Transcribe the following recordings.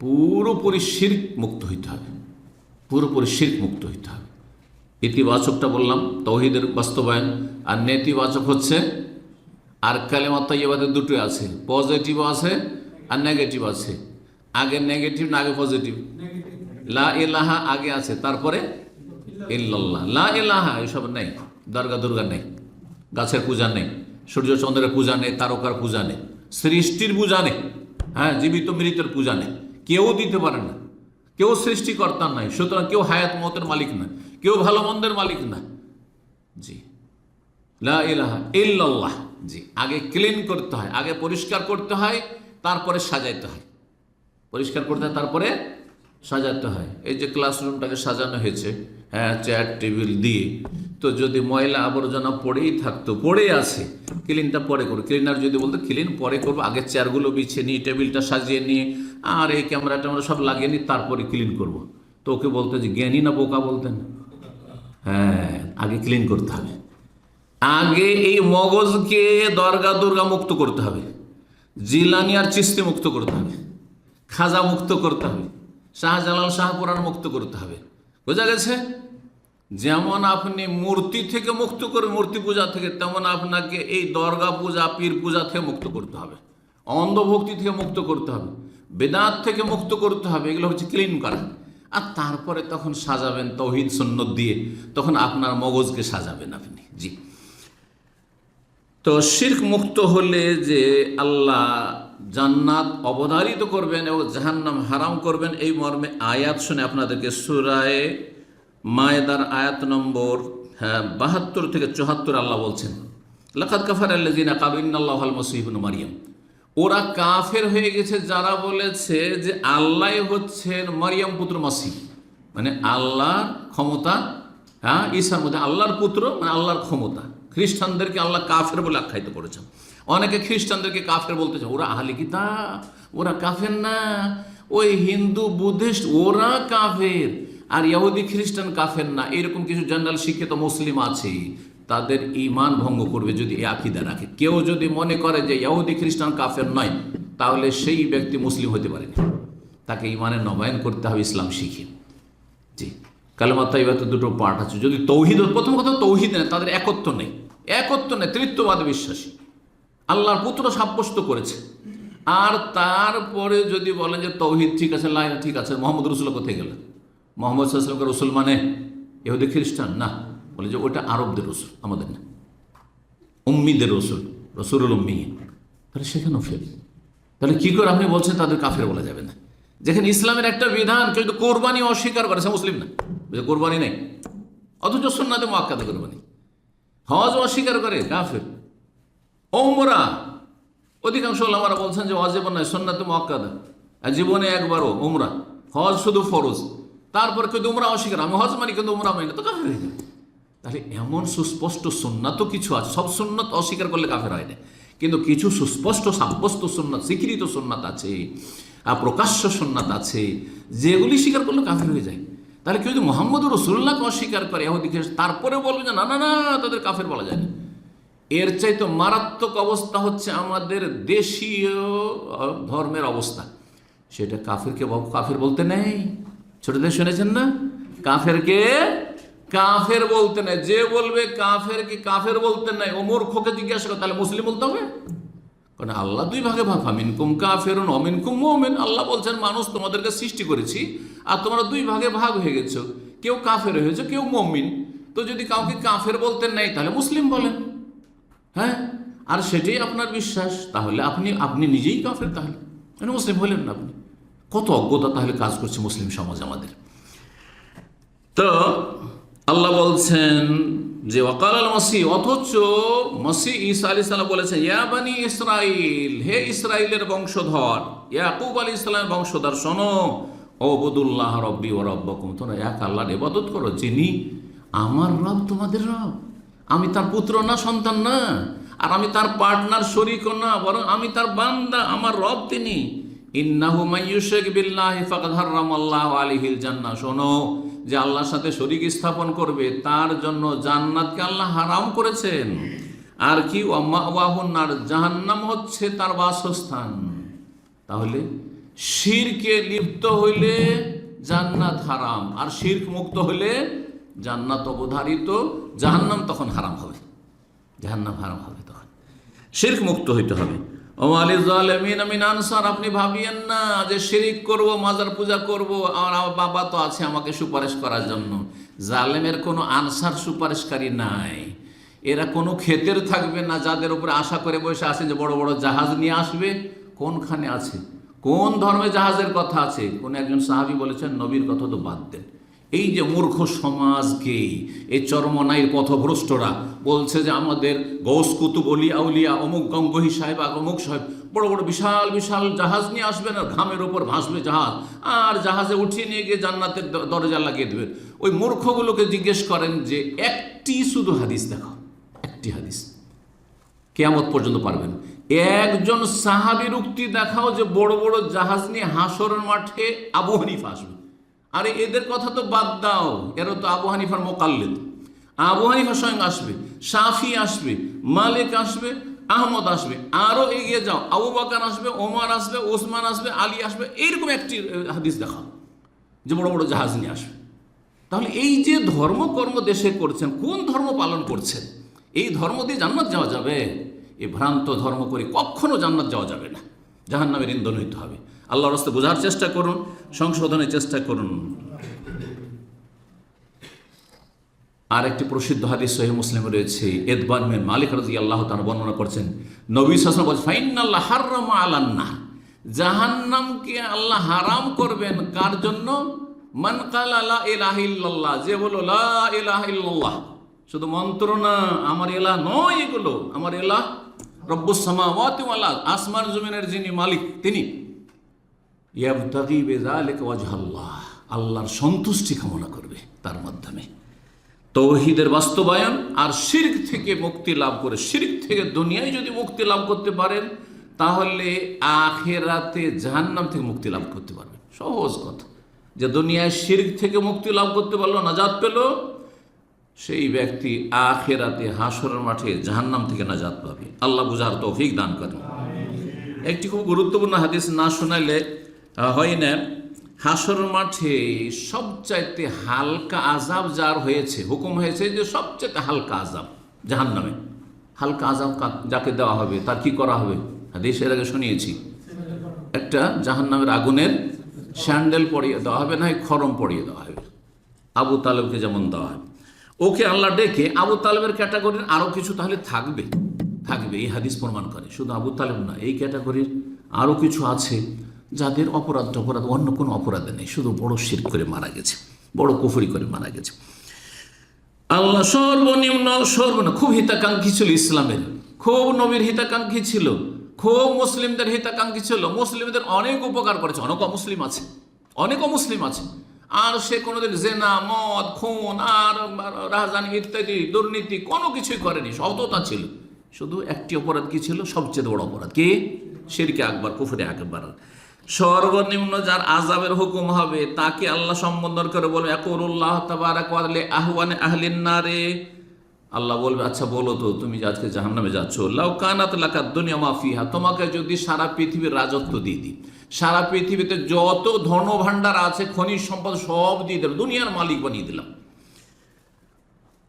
পুরোপুরি শির্ক মুক্ত হইতে হবে। পুরোপুরি শির্ক মুক্ত হইতে হবে। ইতিবাচকটা বললাম, তৌহিদের বাস্তবায়ন। আর নেতিবাচক হচ্ছে, আর কালেমা তৈবাদের দুটোই আছে। পজিটিভ আছে, আর নেগেটিভ আছে। আগে নেগেটিভ না আগে পজিটিভ? লা আগে আছে, তারপরে ইল্লাল্লাহ। লা ইলাহা, এসব নেই। দর্গা দুর্গা নেই। গাছের পূজা নেই। সূর্য চন্দ্রের পূজা নেই, তারকার পূজা নেই। সৃষ্টির পূজা নেই। হ্যাঁ জীবিত মৃতের পূজা নেই। কেউ দিতে পারে না। কেউ সৃষ্টিকর্তা নাই, সুতরাং কেউ হায়াত মতের মালিক না, কেউ ভালো মন্দের মালিক না। জি। লা ইলাহা ইল্লাল্লাহ। জি। আগে ক্লিন করতে হয়, আগে পরিষ্কার করতে হয়, তারপরে সাজাইতে হয়। পরিষ্কার করতে হয়, তারপরে সাজাতে হয়। এই যে ক্লাসরুমটাকে সাজানো হয়েছে হ্যাঁ চেয়ার টেবিল দিয়ে, তো যদি ময়লা আবর্জনা পড়েই থাকতো, পড়ে আছে ক্লিনটা পরে করব ক্লিনার যদি বলতো ক্লিন পরে করব, আগে চেয়ারগুলো বিছিয়ে নিয়ে টেবিলটা সাজিয়ে নিয়ে, আর এই ক্যামেরা ট্যামেরা সব লাগিয়ে নিই তারপরে ক্লিন করব। তো ওকে বলতো যে, জ্ঞানী না বোকা? বলতেন। হ্যাঁ আগে ক্লিন করতে হবে। আগে এই মগজকে দরগা দুর্গা মুক্ত করতে হবে। জিলানি আর চিস্তি মুক্ত করতে হবে। খাজা মুক্ত করতে হবে। শাহজালাল শাহপুরান মুক্ত করতে হবে। বোঝা গেছে? যেমন আপনি মূর্তি থেকে মুক্ত করে মূর্তি পূজা থেকে, তেমন আপনাকে এই দরগা পূজা, পীর পূজা থেকে মুক্ত করতে হবে। অন্ধভক্তি থেকে মুক্ত করতে হবে। বেদাত থেকে মুক্ত করতে হবে। এগুলো হচ্ছে ক্লিন করা। আর তারপরে তখন সাজাবেন তৌহিদ সন্ন্যত দিয়ে, তখন আপনার মগজকে সাজাবেন আপনি। জি। তো শির্ক মুক্ত হলে যে আল্লাহ জান্নাত অবধারিত করবেন এবং জাহান্নাম হারাম করবেন। এই মর্মে আয়াত শুনে আপনাদেরকে সুরায় মায়েদার আয়াত নম্বর হ্যাঁ বাহাত্তর থেকে চুহাত্তর আল্লাহ বলছেন লাকাত কাফার আল্লাজিনা কাবিনাল্লাহ আল মসিবুন মারিয়াম। ওরা কাফের হয়ে গেছে যারা বলেছে যে আল্লাহ হচ্ছেন মারিয়াম পুত্র মাসি মানে আল্লাহর ক্ষমতা হ্যাঁ ঈশার মধ্যে আল্লাহর পুত্র মানে আল্লাহর ক্ষমতা। খ্রিস্টানদেরকে আল্লাহ কাফের বলে আখ্যায়িত করেছেন। অনেকে খ্রিস্টানদেরকে কাফের বলতেছে ওরা আহলে কিতাব, ওরা কাফের না। ওই হিন্দু, বুদ্ধিস্ট, ওরা কাফের। আর ইহুদি খ্রিস্টান কাফের না। এরকম কিছু জেনারেল শিক্ষিত মুসলিম আছে, তাদের ইমান ভঙ্গ করবে যদি এই আকিদা রাখে। কেউ যদি মনে করে যে ইহুদি খ্রিস্টান কাফের নয়, তাহলে সেই ব্যক্তি মুসলিম হতে পারেনি তাকে ইমানের নবায়ন করতে হবে ইসলাম শিখে। জি। কালেমা তাইবাতে দুটো পার্ট আছে। যদি তৌহিদ, প্রথম কথা তৌহিদ নেই, তাদের একত্ব নেই। একত্ব নেই, তৃত্ববাদে বিশ্বাসী। আল্লাহর পুত্র সাব্যস্ত করেছে। আর তারপরে যদি বলেন যে তৌহিদ ঠিক আছে লাইন ঠিক আছে, মোহাম্মদ রসুল কোথায় গেলেন? মোহাম্মদ সাল্লামকে রসুল মানে এহুদি খ্রিস্টান? না। বলে যে ওটা আরবদের রসুল, আমাদের না। উম্মিদের রসুল রসুল উম্মি তাহলে সেখানেও ফেল তাহলে কি করে আপনি বলছেন তাদের কাফের বলা যাবে না? যেখানে ইসলামের একটা বিধান যদি কোরবানি অস্বীকার করে, সে মুসলিম না। কোরবানি নেই। অথচ সন্নাতে মোয়াক্কাদে কোরবানি। হজ অস্বীকার করে, কাফের। ওমরা, অধিকাংশ আমরা বলছেন যে অজেব নয়, সন্নাতে মোয়াক্কাদা। আর জীবনে একবারও উমরা হজ শুধু ফরজ। তারপর কিন্তু উমরা অস্বীকার। আমি হজ মানি, কিন্তু উমরা মানি তো কাফের হয়ে যাবে তাহলে এমন সুস্পষ্ট সুন্নাত তো কিছু আছে। সব সুন্নত অস্বীকার করলে কাফের হয় না। কিন্তু কিছু সুস্পষ্ট, সাব্যস্ত সুন্নাত, স্বীকৃত সুন্নাত আছে, আর প্রকাশ্য সুন্নাত আছে, যেগুলি স্বীকার করলে কাফের হয়ে যায়। তাহলে কেউ যদি মোহাম্মদ রসুল্লাহকে অস্বীকার করে এহুদিকে তারপরে বলবে যে, না না না, তাদের কাফের বলা যায় না। এর চাইতে মারাত্মক অবস্থা হচ্ছে আমাদের দেশীয় ধর্মের অবস্থা। সেটা কাফেরকে কাফের বলতে নেই। ছোটদের শুনেছেন না? কাফেরকে কাফের বলতে নেই। যে বলবে কাফের কি কাফের বলতে নেই? ও মূর্খকে জিজ্ঞাসা করে, তাহলে মুসলিম বলতে হবে? কারণ আল্লাহ দুই ভাগে ভাগ আমিন কুম কাফেরুন অমিন কুম মোমেন। আল্লাহ বলছেন, মানুষ তোমাদেরকে সৃষ্টি করেছি আর তোমরা দুই ভাগে ভাগ হয়ে গেছো। কেউ কাফের হয়েছে, কেউ মমিন। তো যদি কাউকে কাফের বলতে নেই, তাহলে মুসলিম বলেন। হ্যাঁ? আর সেটাই আপনার বিশ্বাস। তাহলে আপনি আপনি নিজেই কাফের তাহলে। মানে মুসলিম হলেন না আপনি। কত অজ্ঞতা তাহলে কাজ করছে মুসলিম সমাজ আমাদের। তো আল্লাহ বলছেন যে ওকাল আল মাসি অথচ মাসি ঈসা আলি সাল্লাম বলেছেন, ইয়া বানি ইসরাইল হে ইসরাইলের বংশধর, ইয়াকুব আলী ইসলামের বংশধর, শোনো বদুল্লাহ রব্বি ও রব্বকুম তোমরা এক আল্লাহর ইবাদত করো যিনি আমার রব, তোমাদের রব। আমি তার পুত্র না, সন্তান না, আর আমি তার পার্টনার শরিকও না, বরং আমি তার বান্দা, আমার রব তিনি। ইন্নাহু মাইয়ুশিক বিল্লাহি ফাকাদ হারামাল্লাহু আলাইহিল জান্নাহ। শোনো, যে আল্লাহর সাথে শরীক স্থাপন করবে, তার জন্য জান্নাতকে আল্লাহ হারাম করেছেন। আর কি ওয়াহুন্নার জাহান্নাম হচ্ছে তার বাসস্থান। তাহলে শিরকে লিপ্ত হইলে জান্নাত হারাম, আর শির্ক মুক্ত হইলে জান্নাত অবধারিত, জাহান্নাম তখন হারাম হবে। জাহান্নাম হারাম হবে তখন। শির্ক মুক্ত হইতে হবে। আনসার, আপনি ভাবিয়েন না যে শিরিক করব, মাজার পূজা করব, আমার বাবা তো আছে আমাকে সুপারিশ করার জন্য। জালেমের কোনো আনসার সুপারিশকারী নাই। এরা কোনো ক্ষেতের থাকবে না, যাদের উপরে আশা করে বসে আছেন যে বড় বড় জাহাজ নিয়ে আসবে। কোনখানে আছে? কোন ধর্মে জাহাজের কথা আছে? কোন একজন সাহাবি বলেছেন, নবীর কথা তো বাদ দেন। এই যে মূর্খ সমাজকে এই চরমনাইয়ের পথভ্রষ্টরা বলছে যে আমাদের গৌস কুতুব অলি আউলিয়া অমুক গঙ্গহি সাহেব আর অমুক সাহেব, বড় বড় বিশাল বিশাল জাহাজ নিয়ে আসবেন আর ঘামের ওপর ভাসবে জাহাজ। আর জাহাজে উঠিয়ে নিয়ে গিয়ে জান্নাতের দরজা লাগিয়ে দেবেন ওই মূর্খগুলোকে জিজ্ঞেস করেন যে, একটি শুধু হাদিস দেখো একটি হাদিস। কেয়ামত পর্যন্ত পারবেন। একজন সাহাবির উক্তি দেখাও যে বড় বড় জাহাজ নিয়ে হাসরের মাঠে আবু হানিফা আসবে। আরে এদের কথা তো বাদ দাও। এরা তো আবু হানিফার মোকাল্লেদ আবু হানিফা স্বয়ং আসবে সাফি আসবে, মালিক আসবে, আহমদ আসবে আরও এগিয়ে যাও। আবু বাকার আসবে, ওমার আসবে, ওসমান আসবে, আলী আসবে এইরকম একটি হাদিস দেখাও, যে বড় বড় জাহাজ নিয়ে আসবে। তাহলে এই যে ধর্মকর্ম দেশে করছেন, কোন ধর্ম পালন করছেন? এই ধর্ম দিয়ে জান্নাত যাওয়া যাবে? এ ভ্রান্ত ধর্ম করে কখনো জান্নাত যাওয়া যাবে না। জাহান্নামের ইন্ধন হইতে হবে। আল্লাহর রাস্তে বোঝার চেষ্টা করুন, সংশোধনের চেষ্টা করুন। আর একটি প্রসিদ্ধ হাদিস সহি মুসলিম রয়েছে, এদবান মেন মালিক রাজি আল্লাহ তার বর্ণনা করছেন, নবী শাসন বলছে ফাইনাল্লাহ হারামা আলান্না জাহান্নামকে আল্লাহ হারাম করবেন কার জন্য? মান কাল আলা ইলাহিল্লাহ যে বলো লা ইলাহিল্লাহ শুধু মন্ত্র না, আমার এলাহ নয় এগুলো, আমার এলাহ রব্বুস সামাওয়াতি আসমান জমিনের যিনি মালিক, তিনি। ইয়াবতাগি বিযালিকা ওয়াজহাল্লাহ আল্লাহর সন্তুষ্টি কামনা করবে তার মাধ্যমে। তৌহিদের বাস্তবায়ন আর শির্ক থেকে মুক্তি লাভ করে, শির্ক থেকে দুনিয়ায় যদি মুক্তি লাভ করতে পারেন, তাহলে আখেরাতে জাহান্নাম থেকে মুক্তি লাভ করতে পারবেন। সহজ কথা। যে দুনিয়ায় শির্ক থেকে মুক্তি লাভ করতে পারল নাজাদ পেল সেই ব্যক্তি আখেরাতে হাসরের মাঠে জাহান্নাম থেকে নাজাত পাবে। আল্লাহ বুঝার তৌফিক দান করেন। একটি খুব গুরুত্বপূর্ণ হাদিস না শোনাইলে হয় না হাসর মাঠে সবচাইতে হালকা আজাব যার হয়েছে, হুকুম হয়েছে যে সবচাইতে হালকা আজাব জাহান নামে হালকা আজাব যাকে দেওয়া হবে, তার কি করা হবে? হাদিস এর আগে শুনিয়েছি। একটা জাহান নামের আগুনের স্যান্ডেল পরিয়ে দেওয়া হবে না খরম পরিয়ে দেওয়া হবে। আবু তালেবকে যেমন দেওয়া হয় ওকে আল্লাহ ডেকে আবু তালেবের ক্যাটাগরির আরও কিছু তাহলে থাকবে থাকবে, এই হাদিস প্রমাণ করে। শুধু আবু তালেব না, এই ক্যাটাগরির আরও কিছু আছে যাদের অপরাধ অপরাধ অন্য কোনো অপরাধে নেই, শুধু বড় শির করে মারা গেছে, বড় কুফরি করে মারা গেছে। আল্লাহ সর্বনিম্ন সর্বনিম্ন, খুব হিতাকাঙ্ক্ষী ছিল ইসলামের, খুব নবীর হিতাকাঙ্ক্ষী ছিল, খুব মুসলিমদের হিতাকাঙ্ক্ষী ছিল, মুসলিমদের অনেক উপকার করেছে, অনেক অমুসলিম আছে, অনেক অমুসলিম আছে। আর সে কোনোদিন জেনা, মদ, খুন, আর রাজধানী ইত্যাদি, দুর্নীতি, কোনো কিছুই করেনি সততা ছিল। শুধু একটি অপরাধ কি ছিল? সবচেয়ে বড় অপরাধ কি? শিরকে আকবার, কুফরে আকবার। সর্বনিম্ন যার আজাবের হুকুম হবে, তাকে আল্লাহ সম্বোধন করে বলবে একরুল্লাহ তাবারাক ওয়া তাআলা আহওয়ানে আহলিন আল্লাহ বলবে আচ্ছা বলো তো, তুমি আজকে জাহান্নামে যাচ্ছ, লাউ কানাত লাকা দুনিয়া মাফিহা তোমাকে যদি সারা পৃথিবীর রাজত্ব দিয়ে দিই সারা পৃথিবীতে যত ধন ভাণ্ডার আছে, খনিজ সম্পদ সব দিয়ে দিলাম, দুনিয়ার মালিক বানিয়ে দিলাম।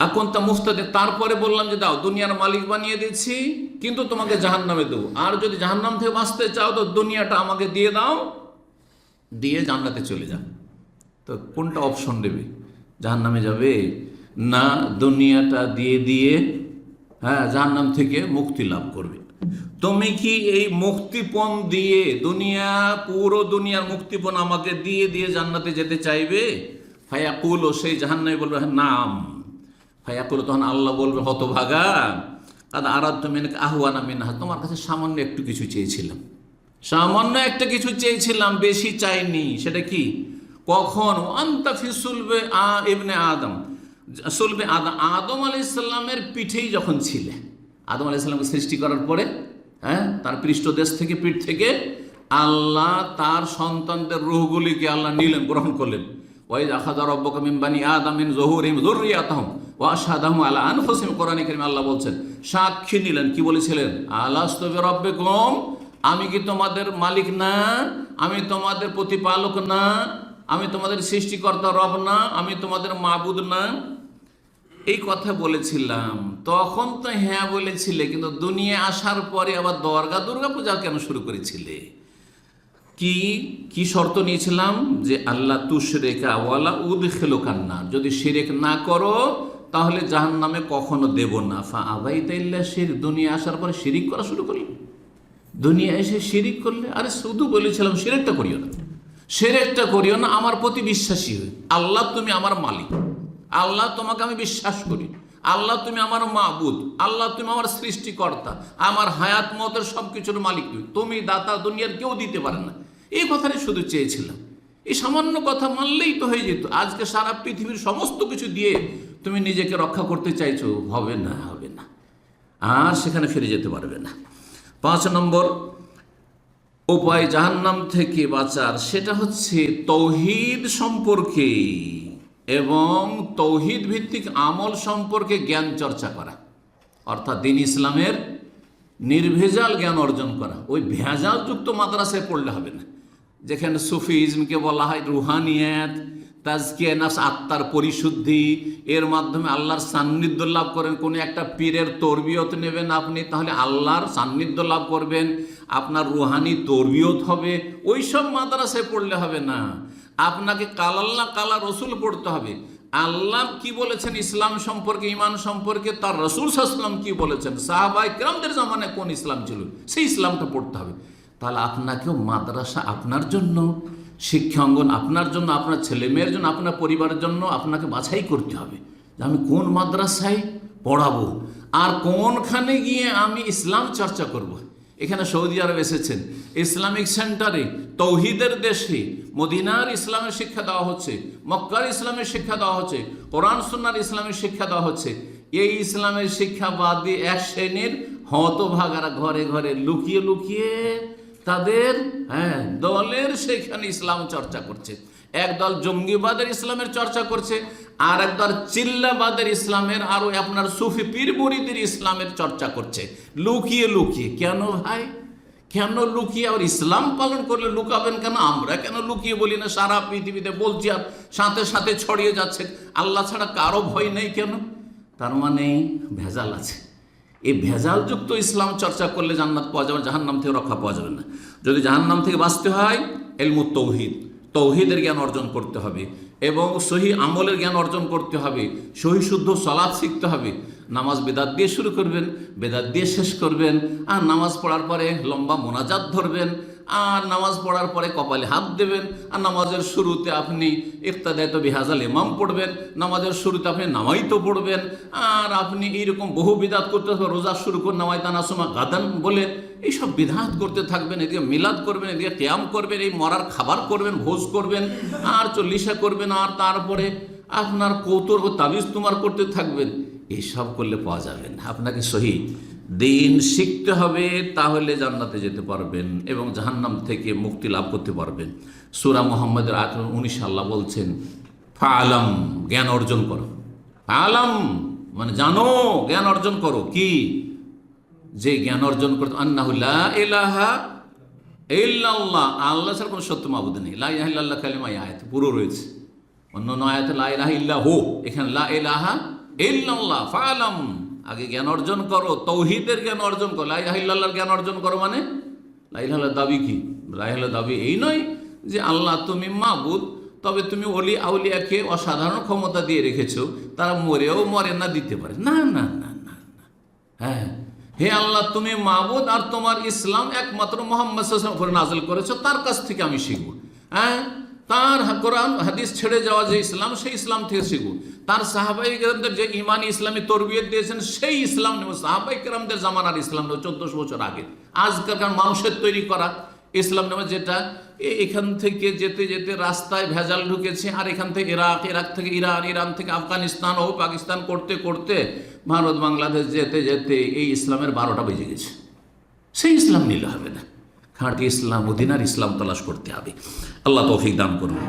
এখন তা মুফতাদে, তারপরে বললাম যে, দাও, দুনিয়ার মালিক বানিয়ে দিচ্ছি, কিন্তু তোমাকে জাহান্নামে দেবো। আর যদি জাহান্নাম থেকে বাঁচতে চাও, তো দুনিয়াটা আমাকে দিয়ে দাও, দিয়ে জান্নাতে চলে যাও তো কোনটা অপশন নেবে জাহান্নামে যাবে? না, দুনিয়াটা দিয়ে দিয়ে হ্যাঁ জাহান্নাম থেকে মুক্তি লাভ করবে। তুমি কি এই মুক্তিপণ দিয়ে দুনিয়া, পুরো দুনিয়ার মুক্তিপণ আমাকে দিয়ে দিয়ে জান্নাতে যেতে চাইবে? ফায়াকুল ও সেই জাহান্নামে বলবে, নাম। ফায়াকুল, তখন আল্লাহ বলবে, হতভাগা। কাদ আরাধ্য মেনে আহ্বানা মিনহা। তোমার কাছে সামান্য একটু কিছু চেয়েছিলাম। সামান্য একটা কিছু চেয়েছিলাম, বেশি চাইনি। সেটা কি? কখন? আন্তা ফি সুলবে আ, ইবনে আদম। সুলবে আদম আদম আলি ইসলামের পিঠেই যখন ছিলে আদম আলি ইসলামকে সৃষ্টি করার পরে হ্যাঁ তার পৃষ্ঠদেশ থেকে, পিঠ থেকে আল্লাহ তার সন্তানদের রুহগুলিকে আল্লাহ নিলেন, গ্রহণ করলেন। ওয়াইজ আখাদা রব্বকা মিন বানি আদম মিন যুহুরিহিম যুররিয়াতাহুম ওয়া আশহাদাহুম আলা আনফুসিহিম। কোরআনে কারীমে আল্লাহ বলছেন, সাক্ষী নিলেন, কি বলেছিলেন? আলাস্তু বিরাব্বিকুম, আমি কি তোমাদের মালিক না? আমি তোমাদের প্রতিপালক না? আমি তোমাদের সৃষ্টিকর্তা রব না? আমি তোমাদের মাবুদ না? এই কথা বলেছিলাম, তখন তো হ্যাঁ বলেছিলে, কিন্তু দুনিয়া আসার পরে আবার দর্গা, দুর্গা পূজা কেন শুরু করেছিলে? কি কি শর্ত নিয়েছিলাম? যে আল্লাহ তুশরেকা ওয়ালা উদ খেলো কান্না যদি শিরেক না করো, তাহলে জাহান নামে কখনো দেব না। ফা আবাই তাইল্লা শির দুনিয়া আসার পরে শিরিক করা শুরু করলে। দুনিয়া এসে শিরিক করলে, আরে শুধু বলেছিলাম শিরেকটা করিও না। শিরেকটা করিও না, আমার প্রতি বিশ্বাসী হই আল্লাহ তুমি আমার মালিক। আল্লাহ তোমাকে আমি বিশ্বাস করি। আল্লাহ তুমি আমার মাবুদ। আল্লাহ তুমি আমার সৃষ্টিকর্তা। আমার হায়াত মতের সব কিছুর মালিক তুমি। তুমি দাতা দুনিয়ার কেউ দিতে পারে না। এই কথাটাই শুধু চেয়েছিলাম। এই সামান্য কথা মানলেই তো হয়ে যেত। আজকে সারা পৃথিবীর সমস্ত কিছু দিয়ে তুমি নিজেকে রক্ষা করতে চাইছো। হবে না হবে না। আর সেখানে ফিরে যেতে পারবে না। পাঁচ নম্বর উপায় জাহান্নাম থেকে বাঁচার, সেটা হচ্ছে তৌহিদ সম্পর্কে। এবং তৌহিদ ভিত্তিক আমল সম্পর্কে জ্ঞান চর্চা করা। অর্থাৎ দিন ইসলামের নির্ভেজাল জ্ঞান অর্জন করা। ওই ভেজালযুক্ত মাদ্রাসায় পড়লে হবে না। যেখানে সুফিজমকে বলা হয় রুহানিয়াত, তাজকিয়া নাস আত্মার পরিশুদ্ধি। এর মাধ্যমে আল্লাহর সান্নিধ্য লাভ করেন। কোনো একটা পীরের তরবিয়ত নেবেন আপনি, তাহলে আল্লাহর সান্নিধ্য লাভ করবেন। আপনার রুহানি তরবিয়ত হবে। ওই সব মাদ্রাসায় পড়লে হবে না। আপনাকে কালাল্লাহ কালা রসুল পড়তে হবে। আল্লাহ কি বলেছেন? ইসলাম সম্পর্কে ইমান সম্পর্কে, তার রসুল সাল্লাম কি বলেছেন? সাহাবাই কিরামদের জামানে কোন ইসলাম ছিল? সেই ইসলামটা পড়তে হবে। তাহলে আপনাকেও মাদ্রাসা আপনার জন্য শিক্ষাঙ্গন আপনার জন্য, আপনার ছেলে মেয়ের জন্য, আপনার পরিবারের জন্য আপনাকে বাছাই করতে হবে যে আমি কোন মাদ্রাসায় পড়াবো? আর কোনখানে গিয়ে আমি ইসলাম চর্চা করব। এখানে সৌদি আরব এসেছেন। ইসলামিক সেন্টারে, তৌহিদের দেশে মদিনার ইসলামের শিক্ষা দেওয়া হচ্ছে, মক্কার ইসলামের শিক্ষা দেওয়া হচ্ছে, কোরআন, সুন্নার ইসলামের শিক্ষা দেওয়া হচ্ছে। এই ইসলামের শিক্ষা বাদ দিয়ে এক শ্রেণির হতভাগারা ঘরে ঘরে লুকিয়ে লুকিয়ে তাদের হ্যাঁ দলের সেখানে ইসলাম চর্চা করছে। একদল জঙ্গিবাদের ইসলামের চর্চা করছে আর একদল চিল্লাবাদের ইসলামের আরও আপনার সুফি পীর মুরিদের ইসলামের চর্চা করছে। লুকিয়ে লুকিয়ে। কেন ভাই? কেন লুকিয়ে? আর ইসলাম পালন করলে লুকাবেন কেন? আমরা কেন লুকিয়ে বলি না? সারা পৃথিবীতে বলছি আর সাথে সাথে ছড়িয়ে যাচ্ছে। আল্লাহ ছাড়া কারও ভয় নেই কেন? তার মানে ভেজাল আছে। এই ভেজালযুক্ত ইসলাম চর্চা করলে জান্নাত পাওয়া যাবে জাহান্নাম থেকে রক্ষা পাওয়া যাবে না। যদি জাহান্নাম থেকে বাঁচতে হয় এলমু তৌহিদ। তৌহিদের জ্ঞান অর্জন করতে হবে। এবং সহি আমলের জ্ঞান অর্জন করতে হবে, সহি শুদ্ধ সলাদ শিখতে হবে। নামাজ বেদাত দিয়ে শুরু করবেন, বেদাত দিয়ে শেষ করবেন, আর নামাজ পড়ার পরে লম্বা মোনাজাত ধরবেন আর নামাজ পড়ার পরে কপালে হাত দেবেন। আর নামাজের শুরুতে আপনি ইফতাদায়ত বিহাজাল ইমাম পড়বেন। নামাজের শুরুতে আপনি নামাইতো পড়বেন। আর আপনি এইরকম বহু বিদাত করতে থাকবেন রোজা শুরু করে নামাই তানাসমা গাদান বলে এইসব বিধাত করতে থাকবেন, এদিকে মিলাদ করবেন, এদিকে ক্যাম করবেন, এই মরার খাবার করবেন, ভোজ করবেন, আর চল্লিশা করবেন, আর তারপরে আপনার কৌতর ও তাবিজ তোমার করতে থাকবেন। এইসব করলে পাওয়া যাবে না। আপনাকে সহি দিন শিখতে হবে, তাহলে জান্নাতে যেতে পারবেন এবং জাহান্নাম থেকে মুক্তি লাভ করতে পারবেন। সুরা মোহাম্মদের আট উনিশ আল্লাহ বলছেন, ফালাম, জ্ঞান অর্জন করো। ফালাম মানে জানো, জ্ঞান অর্জন করো। কি? যে জ্ঞান অর্জন করতো আন্নাহুল্লাহ এলাহা আল্লাহ ছাড়া কোনো সত্য মাবুদ নেই। লা ইলাহা ইল্লাল্লাহ আয়াত পুরো রয়েছে। অন্য অন্য আয়াতে লা ইলাহা ইল্লা হো এখানে লা ইলাহা ইল্লাল্লাহ ফালাম আগে জ্ঞান অর্জন করো, তৌহিদের জ্ঞান অর্জন করো। লা ইলাহা জ্ঞান অর্জন করো মানে? লা ইলাহা দাবি কি? লা ইলাহা দাবি এই নয় যে আল্লাহ তুমি মাবুদ, তবে তুমি অলি আউলিয়াকে অসাধারণ ক্ষমতা দিয়ে রেখেছো, তারা মরেও মরে না দিতে পারে। না না না না হ্যাঁ। হে আল্লাহ, তুমি মাবুদ আর তোমার ইসলাম একমাত্র মোহাম্মদ নাজল করেছ, তার কাছ থেকে আমি শিখব। হ্যাঁ? তার কোরআন, হাদিস ছেড়ে যাওয়া যে ইসলাম, সেই ইসলাম থেকে শিখব তার সাহাবাই কেরামদের যে ইমানি ইসলামী তরবিয়ত দিয়েছেন, সেই ইসলাম নেব সাহাবাই কেরামদের জামানার ইসলাম নেব চোদ্দশো বছর আগে। আজকালকার মানুষের তৈরি করা ইসলাম নামে যেটা এখান থেকে যেতে যেতে রাস্তায় ভেজাল ঢুকেছে, আর এখান থেকে ইরাক ইরাক থেকে ইরান ইরান থেকে আফগানিস্তান ও পাকিস্তান করতে করতে ভারত, বাংলাদেশ যেতে যেতে এই ইসলামের বারোটা বেজে গেছে। সেই ইসলাম নিলে হবে না। খাঁটি ইসলাম মদিনার ইসলাম তলাশ করতে হবে। আল্লাহ তৌফিক দান করুন।